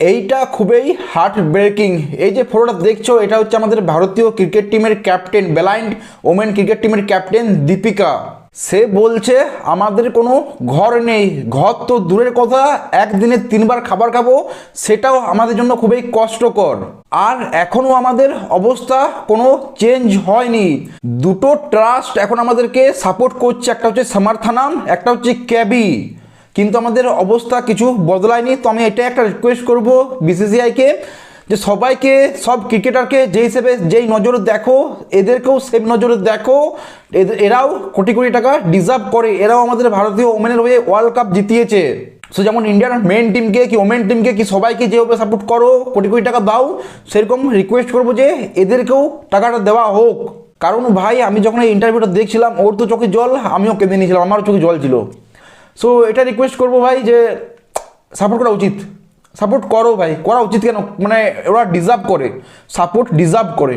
এইটা খুবই heart breaking এই যে ফটোটা দেখছ, এটা হচ্ছে আমাদের ভারতীয় ক্রিকেট টিমের ক্যাপ্টেন ব্লাইন্ড ওমেন ক্রিকেট টিমের ক্যাপ্টেন দীপিকা সে বলছে, আমাদের কোনো ঘর নেই, ঘর তো দূরের কথা, একদিনে তিনবার খাবার খাব, সেটাও আমাদের জন্য খুবই কষ্টকর। আর এখনও আমাদের অবস্থা কোনো চেঞ্জ হয়নি। দুটো ট্রাস্ট এখন আমাদেরকে সাপোর্ট করছে, একটা হচ্ছে সামার্থানাম একটা হচ্ছে ক্যাবি। কিন্তু আমাদের অবস্থা কিছু বদলায়নি। তো আমি এটা একটা রিকোয়েস্ট করব বিসিসিআইকে যে সবাইকে, সব ক্রিকেটারকে যে হিসেবে যেই নজরে দেখো, এদেরকেও সেম নজরে দেখো। এরাও কোটি কোটি টাকা ডিজার্ভ করে। এরাও আমাদের ভারতীয় ওমেনের হয়ে ওয়ার্ল্ড কাপ জিতিয়েছে। সো যেমন ইন্ডিয়ার মেন টিমকে কি ওমেন টিমকে কি সবাইকে যেভাবে সাপোর্ট করো, কোটি কোটি টাকা দাও, সেরকম রিকোয়েস্ট করব যে এদেরকেও টাকাটা দেওয়া হোক। কারণ ভাই, আমি যখন এই ইন্টারভিউটা দেখছিলাম, ওর তো চোখে জল, আমিও কেঁদে নিয়েছিলাম, আমারও চোখে জল ছিল। সো এটা রিকোয়েস্ট করব ভাই যে সাপোর্ট করা উচিত। সাপোর্ট করো ভাই, করা উচিত কেন? মানে ওরা ডিজার্ভ করে। সাপোর্ট ডিজার্ভ করে।